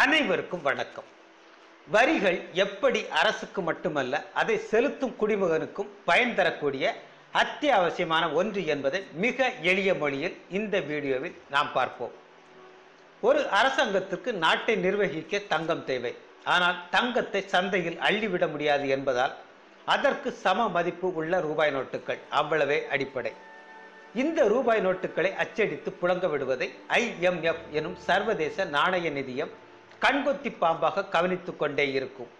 அனைவருக்கும் வணக்கம். வரிகள் எப்படி அரசுக்கு மட்டுமல்ல அதை செலுத்தும் குடிமகனுக்கும் பயன் தரக்கூடிய அத்தியாவசியமான ஒன்று என்பதை மிக எளிய மொழியில் இந்த வீடியோவில் நாம் பார்ப்போம். ஒரு அரசாங்கத்திற்கு நாட்டை நிர்வகிக்க தங்கம் தேவை. ஆனால் தங்கத்தை சந்தையில் அள்ளிவிட முடியாது என்பதால் அதற்கு சம மதிப்பு உள்ள ரூபாய் நோட்டுகள் அவ்வளவே அடிப்படை. இந்த ரூபாய் நோட்டுகளை அச்சடித்து புழங்க விடுவதை ஐஎம்எஃப் எனும் சர்வதேச நாணய நிதியம் கண்கொத்தி பாம்பாக கவனித்துக் கொண்டே இருக்கும்.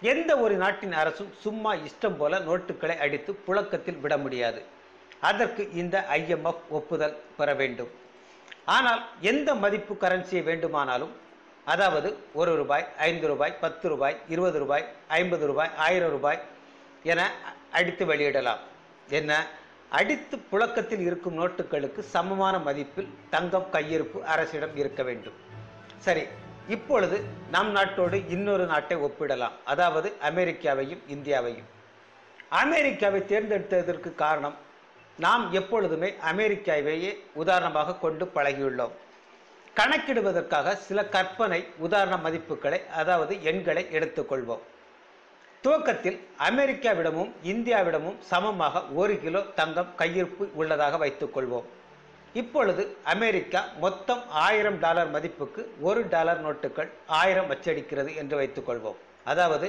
எந்த ஒரு நாட்டின் அரசும் சும்மா இஷ்டம் போல நோட்டுகளை அடித்து புழக்கத்தில் விட முடியாது. அதற்கு இந்த ஐஎம்எஃப் ஒப்புதல் பெற வேண்டும். ஆனால் எந்த மதிப்பு கரன்சியை வேண்டுமானாலும் அதாவது ஒரு ரூபாய் ஐந்து ரூபாய் பத்து ரூபாய் இருபது ரூபாய் ஐம்பது ரூபாய் ஆயிரம் ரூபாய் என அடித்து வெளியிடலாம். என்ன? அடித்து புழக்கத்தில் இருக்கும் நோட்டுகளுக்கு சமமான மதிப்பில் தங்கம் கையிருப்பு அரசிடம் இருக்க வேண்டும். சரி இப்பொழுது நம் நாட்டோடு இன்னொரு நாட்டை ஒப்பிடலாம். அதாவது அமெரிக்காவையும் இந்தியாவையும். அமெரிக்காவை தேர்ந்தெடுத்ததற்கு காரணம் நாம் எப்பொழுதுமே அமெரிக்காவையே உதாரணமாக கொண்டு பழகியுள்ளோம். கணக்கிடுவதற்காக சில கற்பனை உதாரண மதிப்புகளை அதாவது எண்களை எடுத்துக்கொள்வோம். துவக்கத்தில் அமெரிக்காவிடமும் இந்தியாவிடமும் சமமாக ஒரு கிலோ தங்கம் கையிருப்பு உள்ளதாக வைத்துக்கொள்வோம். இப்பொழுது அமெரிக்கா மொத்தம் ஆயிரம் டாலர் மதிப்புக்கு ஒரு டாலர் நோட்டுகள் ஆயிரம் அச்சடிக்கிறது என்று வைத்துக்கொள்வோம் அதாவது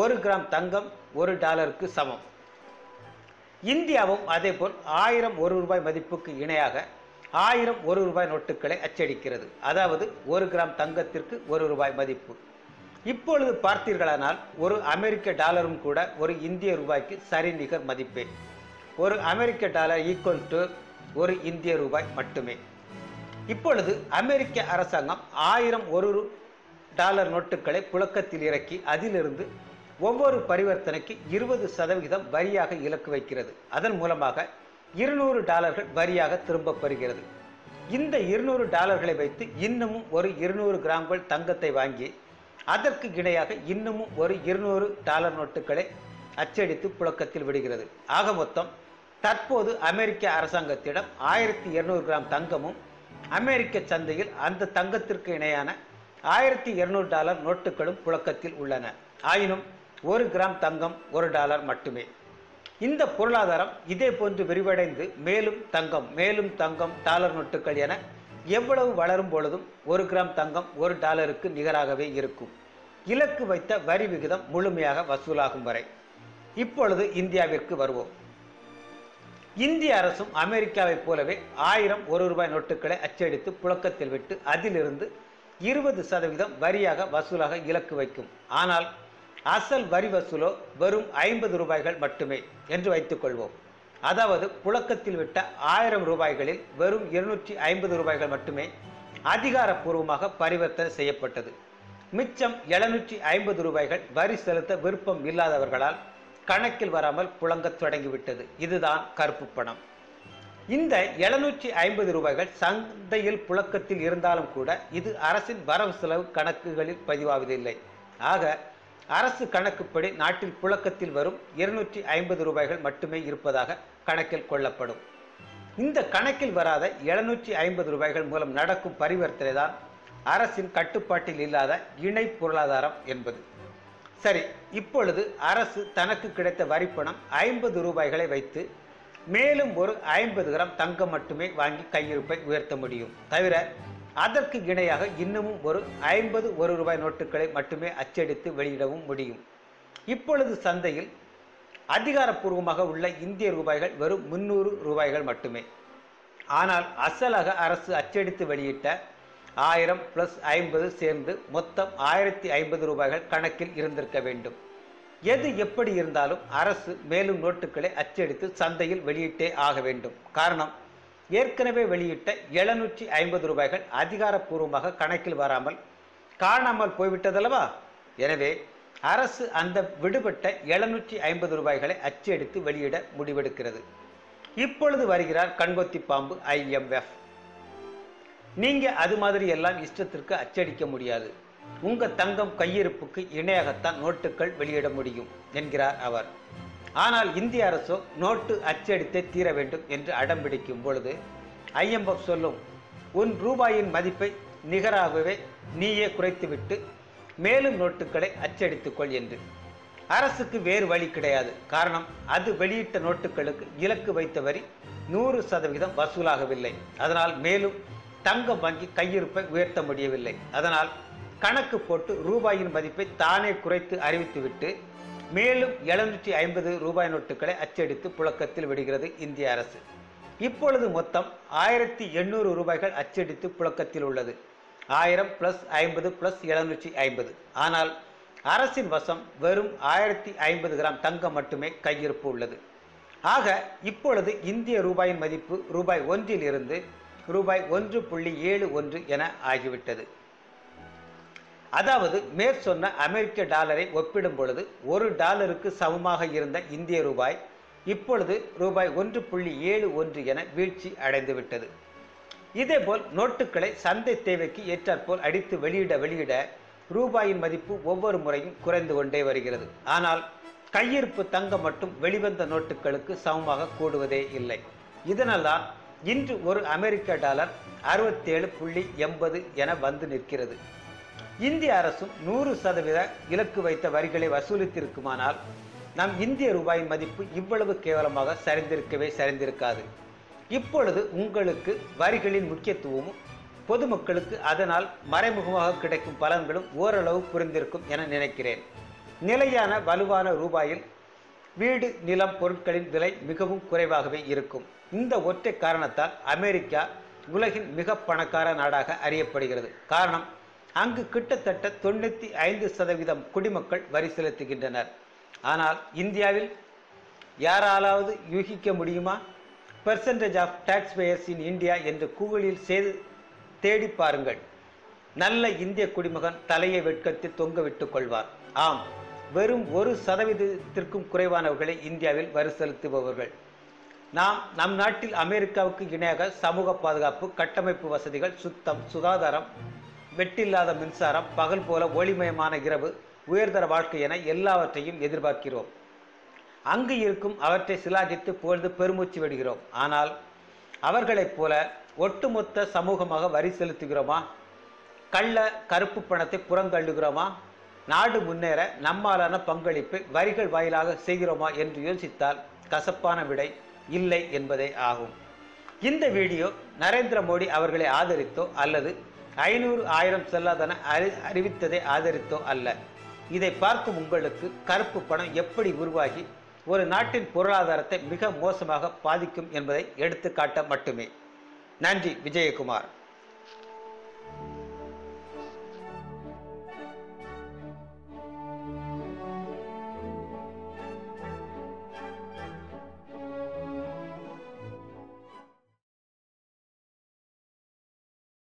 ஒரு கிராம் தங்கம் ஒரு டாலருக்கு சமம். இந்தியாவும் அதேபோல் ஆயிரம் ஒரு ரூபாய் மதிப்புக்கு இணையாக ஆயிரம் ஒரு ரூபாய் நோட்டுகளை அச்சடிக்கிறது. அதாவது ஒரு கிராம் தங்கத்திற்கு ஒரு ரூபாய் மதிப்பு. இப்பொழுது பார்த்தீர்களானால் ஒரு அமெரிக்க டாலரும் கூட ஒரு இந்திய ரூபாய்க்கு சரிநிகர் மதிப்பே. ஒரு அமெரிக்க டாலர் ஈக்குவல் டு ஒரு இந்திய ரூபாய் மட்டுமே. இப்பொழுது அமெரிக்க அரசாங்கம் ஆயிரம் ஒரு டாலர் நோட்டுகளை புழக்கத்தில் இறக்கி அதிலிருந்து ஒவ்வொரு பரிவர்த்தனைக்கு இருபது சதவிகிதம் வரியாக இலக்கு வைக்கிறது. அதன் மூலமாக இருநூறு டாலர்கள் வரியாக திரும்பப் பெறுகிறது இந்த இருநூறு டாலர்களை வைத்து இன்னமும் ஒரு இருநூறு கிராம்கள் தங்கத்தை வாங்கி அதற்கு இணையாக இன்னமும் ஒரு இருநூறு டாலர் நோட்டுகளை அச்சடித்து புழக்கத்தில் விடுகிறது. ஆக மொத்தம் தற்போது அமெரிக்க அரசாங்கத்திடம் ஆயிரத்தி இருநூறு கிராம் தங்கமும் அமெரிக்க சந்தையில் அந்த தங்கத்திற்கு இணையான ஆயிரத்தி இருநூறு டாலர் நோட்டுகளும் புழக்கத்தில் உள்ளன. ஆயினும் ஒரு கிராம் தங்கம் ஒரு டாலர் மட்டுமே. இந்த பொருளாதாரம் இதே போன்று விரிவடைந்து மேலும் தங்கம் மேலும் தங்கம் டாலர் நோட்டுகள் என எவ்வளவு வளரும் பொழுதும் ஒரு கிராம் தங்கம் ஒரு டாலருக்கு நிகராகவே இருக்கும். இலக்கு வைத்த வரி விகிதம் முழுமையாக வசூலாகும் வரை. இப்பொழுது இந்தியாவிற்கு வருவோம். இந்திய அரசும் அமெரிக்காவைப் போலவே ஆயிரம் ஒரு ரூபாய் நோட்டுகளை அச்சடித்து புழக்கத்தில் விட்டு அதிலிருந்து இருபது சதவீதம் வரியாக வசூலாக இலக்கு வைக்கும். ஆனால் அசல் வரி வசூலோ வெறும் ஐம்பது ரூபாய்கள் மட்டுமே என்று வைத்துக்கொள்வோம் அதாவது புழக்கத்தில் விட்ட ஆயிரம் ரூபாய்களில் வெறும் இருநூற்றி ஐம்பது ரூபாய்கள் மட்டுமே அதிகாரப்பூர்வமாக பரிவர்த்தனை செய்யப்பட்டது. மிச்சம் எழுநூற்றி ஐம்பது ரூபாய்கள் வரி செலுத்த விருப்பம் இல்லாதவர்களால் கணக்கில் வராமல் புழங்கத் தொடங்கிவிட்டது. இதுதான் கருப்பு பணம். இந்த எழுநூற்றி ஐம்பது ரூபாய்கள் சந்தையில் புழக்கத்தில் இருந்தாலும் கூட இது அரசின் வரவு செலவு கணக்குகளில் பதிவாவதில்லை. ஆக அரசு கணக்குப்படி நாட்டில் புழக்கத்தில் வரும் இருநூற்றி ஐம்பது ரூபாய்கள் மட்டுமே இருப்பதாக கணக்கில் கொள்ளப்படும். இந்த கணக்கில் வராத எழுநூற்றி ஐம்பது ரூபாய்கள் மூலம் நடக்கும் பரிவர்த்தனை தான் அரசின் கட்டுப்பாட்டில் இல்லாத இணை பொருளாதாரம் என்பது. சரி இப்பொழுது அரசு தனக்கு கிடைத்த வரிப்பணம் ஐம்பது ரூபாய்களை வைத்து மேலும் ஒரு ஐம்பது கிராம் தங்கம் மட்டுமே வாங்கி கையிருப்பை உயர்த்த முடியும். தவிர அதற்கு இணையாக இன்னமும் ஒரு ஐம்பது ஒரு ரூபாய் நோட்டுகளை மட்டுமே அச்சடித்து வெளியிடவும் முடியும். இப்பொழுது சந்தையில் அதிகாரப்பூர்வமாக உள்ள இந்திய ரூபாய்கள் வெறும் முன்னூறு ரூபாய்கள் மட்டுமே. ஆனால் அசலாக அரசு அச்சடித்து வெளியிட்ட ஆயிரம் பிளஸ் ஐம்பது சேர்ந்து மொத்தம் ஆயிரத்தி ஐம்பது ரூபாய்கள் கணக்கில் இருந்திருக்க வேண்டும். எது எப்படி இருந்தாலும் அரசு மேலும் நோட்டுகளை அச்சடித்து சந்தையில் வெளியிட்டே ஆக வேண்டும். காரணம் ஏற்கனவே வெளியிட்ட எழுநூற்றி ஐம்பது ரூபாய்கள் அதிகாரப்பூர்வமாக கணக்கில் வராமல் காணாமல் போய்விட்டதல்லவா? எனவே அரசு அந்த விடுபட்ட எழுநூற்றி ஐம்பது ரூபாய்களை அச்சடித்து வெளியிட முடிவெடுக்கிறது. இப்பொழுது வருகிறார் கண்கொத்தி பாம்பு ஐஎம்எஃப். நீங்கள் அது மாதிரி எல்லாம் இஷ்டத்திற்கு அச்சடிக்க முடியாது. உங்கள் தங்கம் கையிருப்புக்கு இணையாகத்தான் நோட்டுகள் வெளியிட முடியும் என்கிறார் அவர். ஆனால் இந்திய அரசோ நோட்டு அச்சடித்தே தீர வேண்டும் என்று அடம்பிடிக்கும் பொழுது ஐஎம்எஃப் சொல்லும் உன் ரூபாயின் மதிப்பை நிகராகவே நீயே குறைத்துவிட்டு மேலும் நோட்டுகளை அச்சடித்துக்கொள் என்று. அரசுக்கு வேறு வழி கிடையாது. காரணம் அது வெளியிட்ட நோட்டுகளுக்கு இலக்கு வைத்த வரி நூறு சதவிகிதம் வசூலாகவில்லை. அதனால் மேலும் தங்கம் வங்கி கையிருப்பை உயர்த்த முடியவில்லை. அதனால் கணக்கு போட்டு ரூபாயின் மதிப்பை தானே குறைத்து அறிவித்துவிட்டு மேலும் எழுநூற்றி ஐம்பது ரூபாய் நோட்டுகளை அச்சடித்து புழக்கத்தில் விடுகிறது இந்திய அரசு. இப்பொழுது மொத்தம் ஆயிரத்தி எண்ணூறு ரூபாய்கள் அச்சடித்து புழக்கத்தில் உள்ளது. ஆயிரம் பிளஸ் ஐம்பது பிளஸ் எழுநூற்றி ஐம்பது. ஆனால் அரசின் வசம் வெறும் ஆயிரத்தி ஐம்பது கிராம் தங்கம் மட்டுமே கையிருப்பு உள்ளது. ஆக இப்பொழுது இந்திய ரூபாயின் மதிப்பு ரூபாய் ஒன்றில் இருந்து ரூபாய் ஒன்று புள்ளி ஏழு ஒன்று என ஆகிவிட்டது. அதாவது மேற்சொன்ன அமெரிக்க டாலரை ஒப்பிடும் பொழுது ஒரு டாலருக்கு சமமாக இருந்த இந்திய ரூபாய் இப்பொழுது ரூபாய் ஒன்று புள்ளி ஏழு ஒன்று என வீழ்ச்சி அடைந்துவிட்டது. இதேபோல் நோட்டுகளை சந்தை தேவைக்கு ஏற்றாற்போல் அடித்து வெளியிட வெளியிட ரூபாயின் மதிப்பு ஒவ்வொரு முறையும் குறைந்து கொண்டே வருகிறது. ஆனால் கையிருப்பு தங்கம் மட்டும் வெளிவந்த நோட்டுகளுக்கு சமமாக கூடுவதே இல்லை. இதனால்தான் இன்று ஒரு அமெரிக்க டாலர் அறுபத்தேழு புள்ளி எண்பது என வந்து நிற்கிறது. இந்திய அரசும் நூறு சதவீத இலக்கு வைத்த வரிகளை வசூலித்திருக்குமானால் நம் இந்திய ரூபாயின் மதிப்பு இவ்வளவு கேவலமாக சரிந்திருக்கவே சரிந்திருக்காது. இப்பொழுது உங்களுக்கு வரிகளின் முக்கியத்துவமும் பொதுமக்களுக்கு அதனால் மறைமுகமாக கிடைக்கும் பலன்களும் ஓரளவு புரிந்திருக்கும் என நினைக்கிறேன். நிலையான வலுவான ரூபாயில் வீடு நிலம் பொருட்களின் விலை மிகவும் குறைவாகவே இருக்கும். இந்த ஒற்றை காரணத்தால் அமெரிக்கா உலகின் மிக பணக்கார நாடாக அறியப்படுகிறது. காரணம் அங்கு கிட்டத்தட்ட தொண்ணூற்றி ஐந்து சதவீதம் குடிமக்கள் வரி செலுத்துகின்றனர். ஆனால் இந்தியாவில் யாராலாவது யூகிக்க முடியுமா? Percentage of tax payers in India என்று கூகுளில் செய்து தேடி பாருங்கள். நல்ல இந்திய குடிமகன் தலையை வெட்கத்தில் தொங்க விட்டுக் கொள்வார். ஆம் வெறும் ஒரு சதவீதத்திற்கும் குறைவானவர்களை இந்தியாவில் வரி செலுத்துபவர்கள். நாம் நம் நாட்டில் அமெரிக்காவுக்கு இணையாக சமூக பாதுகாப்பு கட்டமைப்பு வசதிகள் சுத்தம் சுகாதாரம் வெட்டில்லாத மின்சாரம் பகல் போல ஒளிமயமான இரவு உயர்தர வாழ்க்கை என எல்லாவற்றையும் எதிர்பார்க்கிறோம். அங்கு இருக்கும் அவற்றை சிலாகித்து புகழ்ந்து பெருமூச்சு விடுகிறோம். ஆனால் அவர்களைப் போல ஒட்டுமொத்த சமூகமாக வரி செலுத்துகிறோமா? கள்ள கருப்பு பணத்தை புறந்தள்ளுகிறோமா? நாடு முன்னேற நம்மாலான பங்களிப்பை வரிகள் வாயிலாக செய்கிறோமா என்று யோசித்தால் கசப்பான விடை இல்லை என்பதே ஆகும். இந்த வீடியோ நரேந்திர மோடி அவர்களை ஆதரித்தோ அல்லது ஐநூறு ஆயிரம் செல்லாதன அறி அறிவித்ததை ஆதரித்தோ அல்ல. இதை பார்க்கும் உங்களுக்கு கருப்பு பணம் எப்படி உருவாகி ஒரு நாட்டின் பொருளாதாரத்தை மிக மோசமாக பாதிக்கும் என்பதை எடுத்துக்காட்ட மட்டுமே. நன்றி விஜயகுமார்.